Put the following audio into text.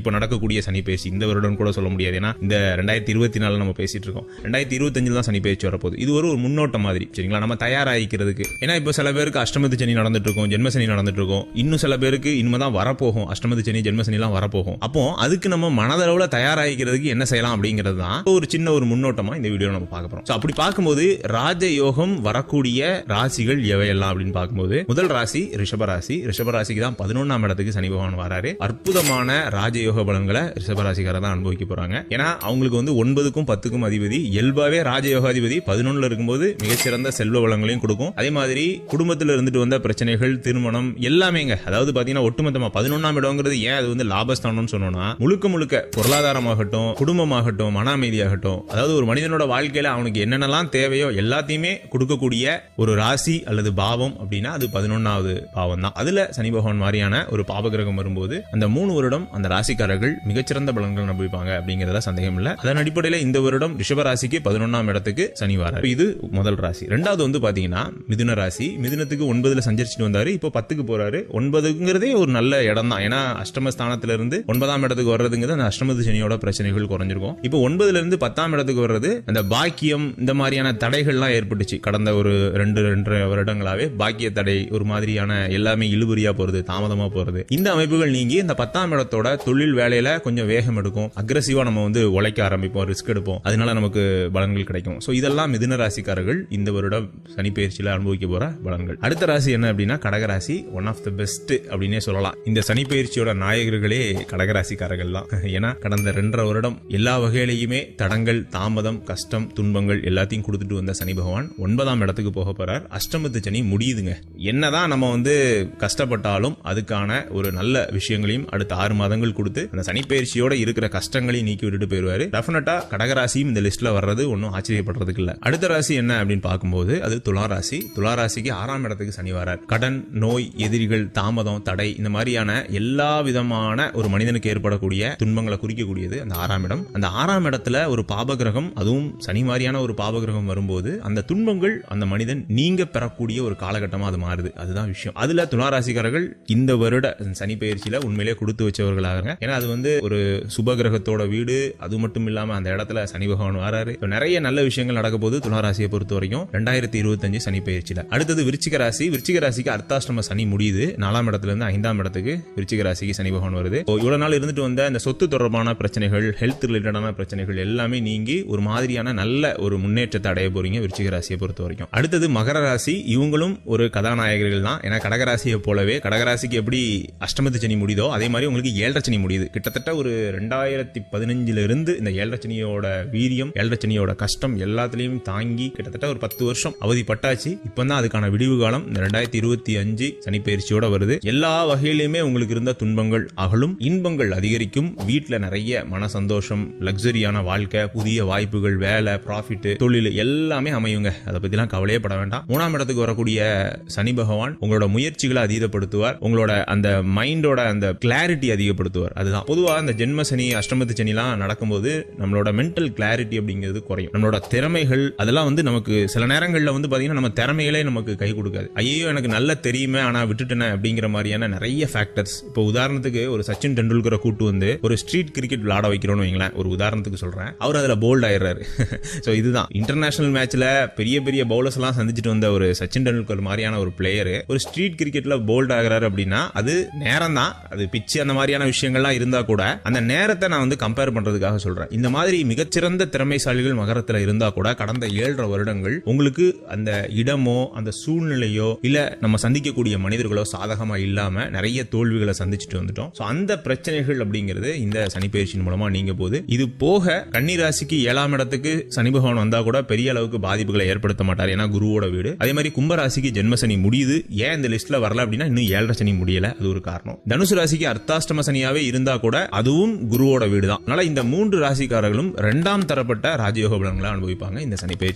இப்போ நடக்கக்கூடிய சனி பேசி இந்த வருடம் கூட சொல்ல முடியாது. ஏன்னா இந்த ரெண்டாயிரத்தி இருபத்தி நாலு நம்ம பேசிட்டு இருக்கோம். ரெண்டாயிரத்தி இருபத்தஞ்சில் தான் சனி பேச்சு வரப்போகுது. இது ஒரு ஒரு முன்னோட்டம் மாதிரி சரிங்களா? நம்ம தயாராகிக்கிறதுக்கு. ஏன்னா இப்போ சில பேருக்கு அஷ்டமத்து சனி நடந்துட்டு இருக்கும் ஜென்ம சனி நடந்துட்டு இருக்கும். இன்னும் சில பேருக்கு இனிமே தான் வரப்போகும். அஷ்டமத்து சனி ஜென்ம சனிலாம் வரப்போகும். அப்போ அதுக்கு நம்ம மனதளவில் தயாராகிக்கிறதுக்கு என்ன செய்யலாம் அப்படிங்கிறது தான் ஒரு சின்ன ஒரு முன்னோட்டமா இந்த வீடியோ நம்ம பார்க்க போறோம். அப்படி பார்க்கும்போது ராஜ யோகம் வரக்கூடிய ராசிகள் எவையெல்லாம் அப்படின்னு பார்க்கும்போது முதல் ராசி ரிஷபராசி ரிஷபராசிக்கு தான் பதினொன்னாம் இடத்துக்கு சனி பகவான் வராரு. அற்புதமான ராஜயோக பலன்களை ரிஷபராசிக்காரர் தான் அனுபவிக்க போறாங்க. ஏன்னா அவங்களுக்கு வந்து ஒன்பதுக்கும் பத்துக்கும் அதிபதி இயல்பாவே ராஜயோகாதிபதி பதினொன்னுல இருக்கும்போது மிகச்சிறந்த செல்வ வளங்களையும் கொடுக்கும். அதே மாதிரி குடும்பத்துல இருந்துட்டு வந்த பிரச்சனைகள் திருமணம் எல்லாமேங்க. அதாவது பாத்தீங்கன்னா ஒட்டுமொத்தமா பதினொன்னாம் இடங்கிறது ஏன் அது வந்து லாபஸ்தானம்னு சொன்னோம்னா முழுக்க முழுக்க பொருளாதாரமாகட்டும் குடும்பமாகட்டும் மன அமைதியாகட்டும் அதாவது ஒரு மனிதனோட வாழ்க்கையில அவனுக்கு என்னென்னலாம் தேவையோ எல்லாத்தையுமே கொடுக்கக்கூடிய ஒரு ராசி அல்லது பாவம் அப்படின்னா அது பதினொன்னாவது பாவம் தான் அதுல சனி பகவான் மாதிரியான ஒரு பாபகிரகம் வரும்போது அந்த மூணு வருடம் அந்த ராசிக்காரர்கள் மிகச்சிறந்த பலன்கள் அனுபவிப்பாங்க அப்படிங்கறதுல சந்தேகம் இல்ல. அதன் அடிப்படையில இந்த வருடம் ரிஷப ராசிக்கு பதினொன்னாம் இடத்துக்கு சனி இது முதல் ராசி. ரெண்டாவது வந்து பாத்தீங்கன்னா மிதுன ராசி. மிதுனத்துக்கு ஒன்பதுல சஞ்சரிச்சுட்டு வந்தாரு. இப்போ பத்துக்கு போறாரு. ஒன்பதுங்கிறதே ஒரு நல்ல இடம் தான் ஏன்னா அஷ்டம ஸ்தானத்துல இருந்து ஒன்பதாம் இடத்துக்கு வர்றதுங்கிறது அந்த அஷ்டமத்து சனியோட பிரச்சனைகள் குறைஞ்சிருக்கும். இப்போ ஒன்பதுல இருந்து பத்தாம் இடத்துக்கு வர்றது அந்த பாக்கியம் இந்த மாதிரியான தடைகள்லாம் ஏற்பட்டுச்சு. கடந்த ஒரு ரெண்டு ரெண்டரை வருடங்களாவே பாக்கிய தடை ஒரு மாதிரியான எல்லாமே இழுபறியா போறது தாமதமா போறது. இந்த அமைப்புகள் நீங்கி இந்த பத்தாம் இடத்தோட தொழில் வேலையில கொஞ்சம் வேகம் எடுக்கும். அக்ரஸிவா நம்ம வந்து உழைக்க ஆரம்பிப்போம் ரிஸ்க் எடுப்போம். அதனால நமக்கு பலன்கள் கிடைக்கும். ஸோ இதெல்லாம் மிதுன ராசிக்காரர்கள் இந்த வருடம் சனி பயிற்சியில அனுபவிக்க போற பலன்கள். அடுத்த ராசி என்ன அப்படின்னா கடகராசி ஒன் ஆஃப் த பெஸ்ட் அப்படின்னே சொல்லலாம். இந்த சனி பயிற்சியோட நாயகர்களே கடகராசிக்காரர்கள் தான். ஏன்னா கடந்த ரெண்டரை வருடம் எல்லா வகையிலையுமே தடங்கள் தாமதம் கஷ்டம் துன்பங்கள் எல்லாத்தையும் கொடுத்துட்டு வந்த சனி பகவான் ஒன்பதாம் இடத்துக்கு போக போறார். அஷ்டமத்து சனி முடியுதுங்க. என்னதான் நம்ம வந்து கஷ்டப்பட்டாலும் அதுக்கான ஒரு நல்ல விஷயங்களையும் அடுத்த ஆறு மாதங்கள் கொடுத்து அந்த சனி பயிற்சியோட இருக்கிற கஷ்டங்களையும் நீக்கி விட்டுட்டு போயிருவாரு டெஃபினட்டா கடகராசியும் இந்த லிஸ்ட்ல வர்றது ஒன்றும் ஆச்சரியப்படுறதுக்கு இல்ல. அடுத்த ராசி என்ன அப்படின்னு பார்க்கும்போது அது துலா ராசி. துலா ராசிக்கு ஆறாம் இடத்துக்கு சனி வரார். கடன் நோய் எதிரிகள் தாமதம் தடை இந்த மாதிரியான எல்லா விதமான ஒரு மனிதனுக்கு ஏற்படக்கூடிய துன்பங்களை குறிக்கக்கூடியது அந்த ஆறாம் இடம். அந்த ஆறாம் இடத்துல ஒரு பாபகிரகம் அதுவும் சனி மாதிரியான ஒரு பாபகிரகம் வரும்போது அந்த துன்பங்கள் அந்த மனிதன் நீங்க பெறக்கூடிய ஒரு காலகட்டமா அது மாறுது. அதுதான் விஷயம். அதுல துளாராசிக்காரர்கள் இந்த வருட சனி பயிற்சியில உண்மையிலேயே கொடுத்து வச்சவர்களாக ஏன்னா அது வந்து ஒரு சுபகிரகத்தோட வீடு. அது மட்டும் இல்லாம அந்த இடத்துல சனி பகவான் வராரு. நிறைய நல்ல விஷயங்கள் நடக்க போது துளாராசியை பொறுத்த வரைக்கும். ரெண்டாயிரத்தி இருபத்தஞ்சு சனி பயிற்சியில. அடுத்தது விருச்சிக ராசி. விருச்சிக ராசிக்கு அர்த்தாஷ்டம சனி முடியுது. நாலாம் இடத்துல இருந்து ஐந்தாம் இடத்துக்கு விருச்சிக ராசிக்கு சனி பகவான் வருது. இவ்வளோ இவ்வளவு நாள் இருந்துட்டு வந்த இந்த சொத்து தொடர்பான பிரச்சனைகள் ஹெல்த் ரிலேட்டடான பிரச்சனைகள் எல்லாமே நீங்கி ஒரு மாதிரியான நல்ல ஒரு முன்னேற்றத்தை அடைய போறீங்க விருச்சிக ராசியை பொறுத்த வரைக்கும். அடுத்தது மகர ராசி. இவங்களும் ஒரு கதாநாயகர்கள் தான். ஏன்னா கடகராசியை போலவே கடகராசிக்கு எப்படி அஷ்டமத்து சனி முடியுதோ அதே மாதிரி உங்களுக்கு ஏழரை சனி முடியுது. கிட்டத்தட்ட ஒரு ரெண்டாயிரத்தி பதினஞ்சுல இருந்து இந்த ஏழரச்சனியோட வீரியம் ஏழரச்சனியோட கஷ்டம் எல்லாத்துலயும் தாங்கி கிட்டத்தட்ட ஒரு பத்து வருஷம் அவதிப்பட்டாச்சு. இப்போ தான் அதுக்கான விடிவு காலம். இந்த ரெண்டாயிரத்தி இருபத்தி அஞ்சு சனிப்பயிற்சியோட வருது. எல்லா வகையிலுமே உங்களுக்கு இருந்த துன்பங்கள் அகலும். இன்பங்கள் அதிகரிக்கும். வீட்டுல நிறைய மன சந்தோஷம் லக்ஸரியான வாழ்க்கை புதிய வாய்ப்புகள் வேலை ப்ராஃபிட் தொழில் எல்லாமே அமையுங்க. அதை பற்றிலாம் கவலையே பட வேண்டாம். மூணாம் இடத்துக்கு வரக்கூடிய சனி பகவான் உங்களோட முயற்சிகளை அதீதப்படுத்துவார். உங்களோட அந்த மைண்டோட அந்த கிளாரிட்டி அதிகப்படுத்துவார். அதுதான். பொதுவாக அந்த ஜென்ம சனி அஷ்டமத்து சனிலாம் நடக்கும்போது நம்மளோட மென்டல் கிளாரிட்டி அப்படிங்கிறது குறையும். நம்மளோட திறமைகள் அதெல்லாம் வந்து நமக்கு சில நேரங்களில் வந்து பார்த்தீங்கன்னா நம்ம திறமைகளே நமக்கு கை கொடுக்காது. ஐயோ எனக்கு நல்ல தெரியுமே ஆனால் விட்டுட்டேனே அப்படிங்கிற மாதிரியான நிறைய ஃபேக்டர்ஸ் இப்போ உதாரணத்துக்கு ஒரு சச்சின் டெண்டுல்கரை கூட்டு வந்து ஒரு ஸ்ட்ரீட் கிரிக்கெட் விளாட வைக்கிறோன்னு வைங்களேன். ஒரு உதாரணத்துக்கு சொல்கிறேன் அவர் அதில் போல்ட் ஆயிடுறாரு. ஸோ இதுதான். இன்டர்நேஷனல் மேட்ச்சில் பெரிய பெரிய பவுலர்ஸ் எல்லாம் சந்திச்சுட்டு வந்த ஒரு சச்சின் டெண்டுல்கர் மாதிரியான ஒரு பிளேயர் ஒரு ஸ்ட்ரீட் கிரிக்கெட்டில் போல்ட் ஆகிறாரு அப்படின்னா அது நேரம் தான் அது பிச்சு அந்த மாதிரியான விஷயங்கள்லாம் இருந்தால் கூட அந்த நேரத்தை நான் வந்து கம்பேர் பண்றதுக்காக சொல்றேன். இந்த மாதிரி மிகச்சிறந்த திறமைசாலிகள் மகரத்தில் இருந்தா கூட கடந்த ஏழரை வருடங்கள் உங்களுக்கு அந்த இடமோ அந்த சூழ்நிலையோ இல்லை நம்ம சந்திக்கக்கூடிய மனிதர்களோ சாதகமா இல்லாமல் நிறைய தோல்விகளை சந்திச்சுட்டு வந்துட்டோம். ஸோ அந்த பிரச்சனைகள் அப்படிங்கிறது இந்த சனிப்பயிற்சியின் மூலமாக நீங்க போகுது. இது போக கன்னிராசிக்கு ஏழாம் இடத்துக்கு சனி பகவான் வந்தால் கூட பெரிய அளவுக்கு பாதிப்புகளை ஏற்படுத்த மாட்டார். ஏன்னா குருவோட வீடு. அதே மாதிரி கும்பராசிக்கு ஜென்ம சனி முடியுது. ஏன் இந்த லிஸ்ட்டில் வரல அப்படின்னா இன்னும் ஏழரை சனி முடியலை. அது ஒரு காரணம். தனுசு ராசிக்கு அர்த்தாஷ்டம சனியாகவே இருந்து இருந்தா கூட அதுவும் குருவோட வீடு தான் அதனால இந்த மூன்று ராசிக்காரர்களும் இரண்டாம் தரப்பட்ட ராஜயோக பலன்களை அனுபவிப்பாங்க இந்த சனி பேச்சு.